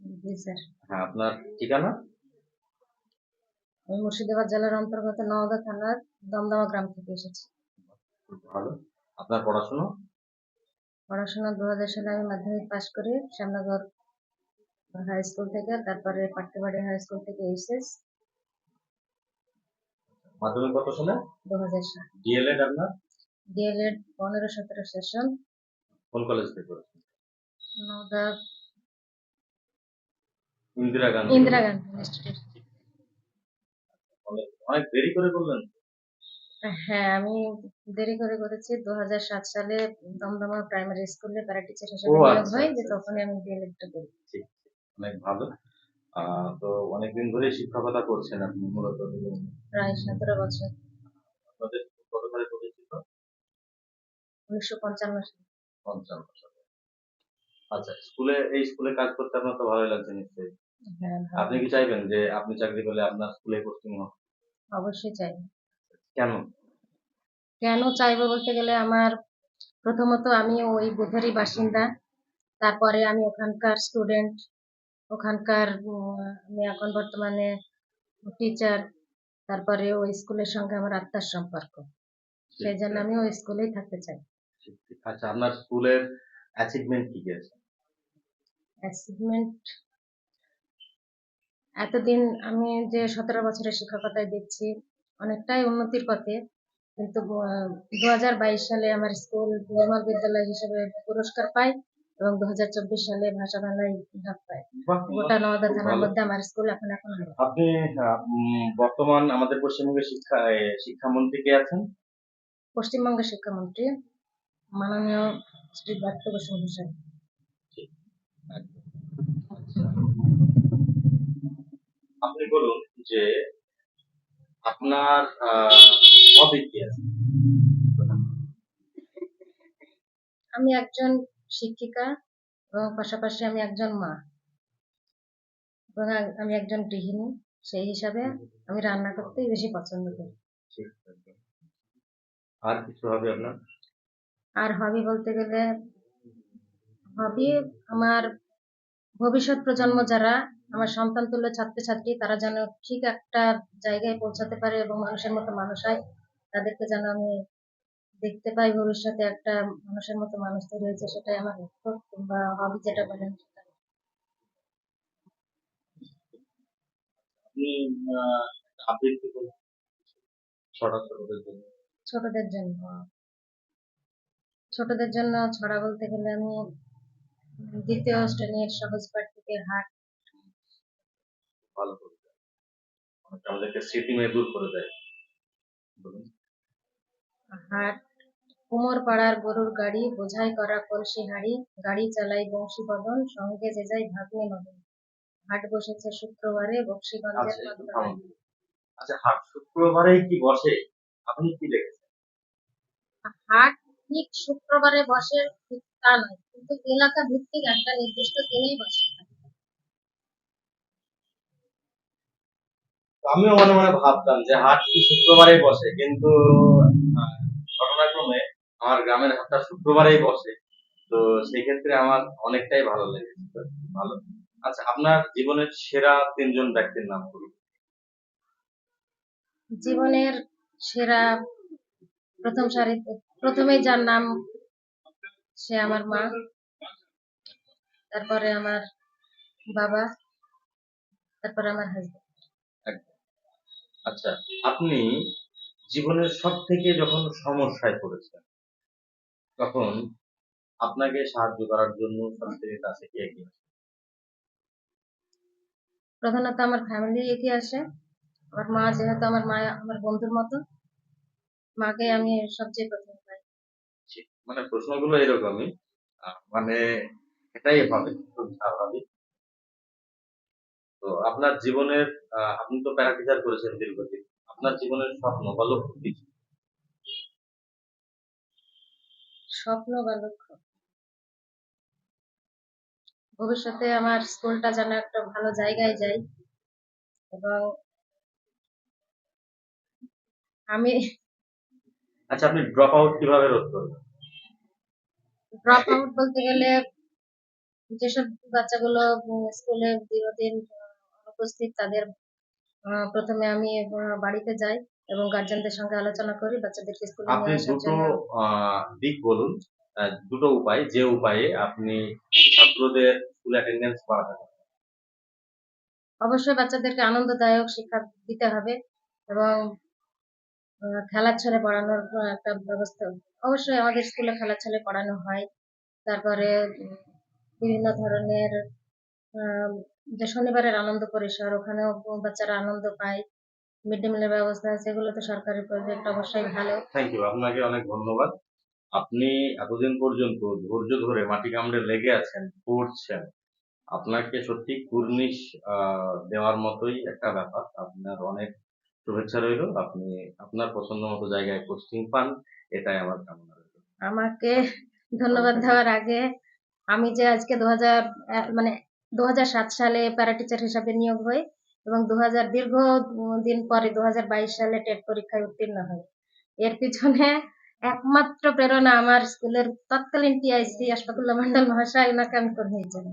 জি sir. হ্যাঁ আপনার ঠিকানা? আমি মুর্শিদাবাদ জেলার অন্তর্গত নওদা থানার দমদমা গ্রাম থেকে এসেছি। খুব ভালো। আপনার পড়াশোনা? পড়াশোনা দু হাজার সালে আমি মাধ্যমিক পাশ করি শ্যামনগর হাই স্কুল থেকে তারপরে পাট্টিবাড়ি হাই স্কুল থেকে এইচএস। মাধ্যমিক কত সালে? দু হাজার সাল ডিএলএড আপনার? ডিএলএড পনেরো সতেরো সেশন। কোন কলেজ থেকে করেছেন ইন্দিরা গান্ধী। ইন্দিরা গান্ধী ইনস্টিটিউট অনেক- দেরি করে করলেন। হ্যাঁ আমি দেরি করে করেছি। দু হাজার সাত সালে দমদমা প্রাইমারি স্কুলে প্যারা টিচার হিসেবে নিয়োগ আচ্ছা, হয় যে আচ্ছা, তখনই আমি ডিএলএডটা করি। অনেক ভালো। তো অনেকদিন ধরে শিক্ষকতা করছেন আপনি মূলত প্রায় সতেরো বছর। আপনাদের কত সালে প্রতিষ্ঠিত উনিশশো পঞ্চান্ন সালে। পঞ্চান্ন সালে। আচ্ছা স্কুলে এই স্কুলে কাজ করতে আপনার তো ভালোই লাগছে নিশ্চয়ই। হ্যাঁ ভালো। আপনি কি চাইবেন যে আপনি চাকরি করলে আপনার স্কুলে পোস্টিং হোক? অবশ্যই চাই। কেন? কেন চাইব বলতে গেলে আমার প্রথমত আমি ওই বুথেরই বাসিন্দা। তারপরে আমি ওখানকার স্টুডেন্ট ওখানকার উম, আমি এখন বর্তমানে টিচার তারপরে ওই স্কুলের সঙ্গে আমার আত্মার সম্পর্ক। সেই জন্য আমি ওই স্কুলেই থাকতে চাই। আচ্ছা আপনার স্কুলের অ্যাচিভমেন্ট কি কি আছে? অ্যাচিভমেন্ট এতদিন আমি যে সতেরো বছরের শিক্ষকতায় দেখছি অনেকটাই উন্নতির পথে। কিন্তু দু হাজার বাইশ সালে আমার স্কুল নির্মল বিদ্যালয় হিসেবে পুরস্কার পাই এবং দু হাজার চব্বিশ সালে ভাষা বাংলায় ধাপ পাই গোটা নওদা থানার মধ্যে আমার স্কুল এখন এখন আপনি বর্তমান আমাদের পশ্চিমবঙ্গের শিক্ষা শিক্ষামন্ত্রী কে আছেন? পশ্চিমবঙ্গের শিক্ষামন্ত্রী মাননীয় শ্রী বসু মহাশয় আচ্ছা। আপনি বলুন যে আপনার হবি কি আছে? আমি একজন শিক্ষিকা এবং পাশাপাশি আমি একজন মা। এবং আমি একজন গৃহিণী সেই হিসাবে আমি রান্না করতেই বেশি পছন্দ করি। আর কিছু হবে আপনার? আর হবি বলতে গেলে হবি আমার ভবিষ্যৎ প্রজন্ম যারা আমার সন্তান তুল্য ছাত্রছাত্রী তারা যেন ঠিক একটা জায়গায় পৌঁছাতে পারে এবং মানুষের মতো মানুষ হয় তাদেরকে যেন আমি দেখতে পাই ভবিষ্যতে একটা মানুষের মতো মানুষ তৈরি হয়েছে সেটাই আমার লক্ষ্য কিংবা হবি যেটা বলেন সেটা। ছোটদের জন্য। ছোটদের জন্য ছড়া বলতে গেলে আমি দ্বিতীয় শ্রেণির সহজ পাঠ থেকে হাট ভালো করে দেয় অনেকটা আমাদেরকে স্মৃতিময় দূর করে দেয়। বলুন। হাট কুমোর পাড়ার গরুর গাড়ি বোঝাই করা কলসি হাড়ি গাড়ি চালাই বংশী বদন সঙ্গে যে যাই ভাগ্নে মদন। হাট বসেছে শুক্রবারে বক্সিগঞ্জের আচ্ছা। আচ্ছা হাট শুক্রবারেই কি বসে? আপনি কি দেখেছেন? হাট ঠিক শুক্রবারে বসে ঠিক তা নয়। কিন্তু এলাকা ভিত্তিক একটা নির্দিষ্ট দিনেই বসে। আমিও মনে মনে ভাবতাম যে হাট কি শুক্রবারেই বসে, কিন্তু ঘটনাক্রমে আমার গ্রামের হাটটা শুক্রবারেই বসে। তো সেই ক্ষেত্রে আমার অনেকটাই ভালো লেগেছে ভালো। আচ্ছা আপনার জীবনের সেরা তিনজন ব্যক্তির নাম বলুন। জীবনের সেরা প্রথম সারিতে প্রথমেই যার নাম, সে আমার মা। তারপরে আমার বাবা। তারপরে আমার একদম। আচ্ছা আপনি জীবনের সব থেকে যখন সমস্যায় পড়েছেন তখন আপনাকে সাহায্য করার জন্য সবথেকে কাছে কে কে আছে? প্রধানত আমার ফ্যামিলি এগিয়ে আসে। আমার মা যেহেতু আমার মা আমার বন্ধুর মতো মাকে আমি সবচেয়ে প্রথম পাই। মানে প্রশ্নগুলো এরকমই আহ, মানে এটাই হবে খুব স্বাভাবিক। তো আপনার জীবনের আহ, আপনি তো প্যারা টিচার করেছেন দীর্ঘদিন। আপনার জীবনের স্বপ্ন বা লক্ষ্য কি ছিল? স্বপ্ন বা লক্ষ্য? ভবিষ্যতে আমার স্কুলটা যেন একটা ভালো জায়গায় যায় এবং আমি আচ্ছা আপনি ড্রপ আউট কীভাবে রোধ করবেন ড্রপ আউট বলতে গেলে যেসব বাচ্চাগুলো উম, স্কুলে দীর্ঘদিন আহ, অনুপস্থিত তাদের প্রথমে আমি বাড়িতে যাই এবং গার্জেনদের সঙ্গে আলোচনা করি বাচ্চাদেরকে স্কুলে আপনি দুটো দিক বলুন। দুটো উপায় যে উপায়ে আপনি ছাত্রদের স্কুল অ্যাটেন্ডেন্স বাড়াতে পারেন। অবশ্যই বাচ্চাদেরকে আনন্দদায়ক শিক্ষা দিতে হবে এবং খেলার ছলে পড়ানোর একটা ব্যবস্থা অবশ্যই আমাদের স্কুলে খেলার ছলে পড়ানো হয়। তারপরে বিভিন্ন ধরনের যে শনিবারের আনন্দ পরিসর ওখানেও বাচ্চারা আনন্দ পায় মিড ডে মিলের ব্যবস্থা আছে এগুলো তো সরকারি প্রজেক্ট অবশ্যই ভালো। থ্যাংক ইউ আপনাকে অনেক ধন্যবাদ। আপনি এতদিন পর্যন্ত ধৈর্য ধরে মাটি কামড়ে লেগে আছেন পড়ছেন। আপনাকে সত্যি কুর্নিশ দেওয়ার মতোই একটা ব্যাপার। আপনার অনেক শুভেচ্ছা রইল। আপনি আপনার পছন্দ মতো জায়গায় পোস্টিং পান এটাই আমার কামনা রইল। আমাকে ধন্যবাদ দেওয়ার আগে আমি যে আজকে দু হাজার মানে দু হাজার সাত সালে প্যারা টিচার হিসাবে নিয়োগ হয় এবং দু হাজার দীর্ঘ দিন পরে দু হাজার বাইশ সালে টেট পরীক্ষায় উত্তীর্ণ হয়। এর পিছনে একমাত্র প্রেরণা আমার স্কুলের তৎকালীন টিআইসি আশফাকুল্লাহ মন্ডল মহাশয়, ওনাকে আমি করে জানি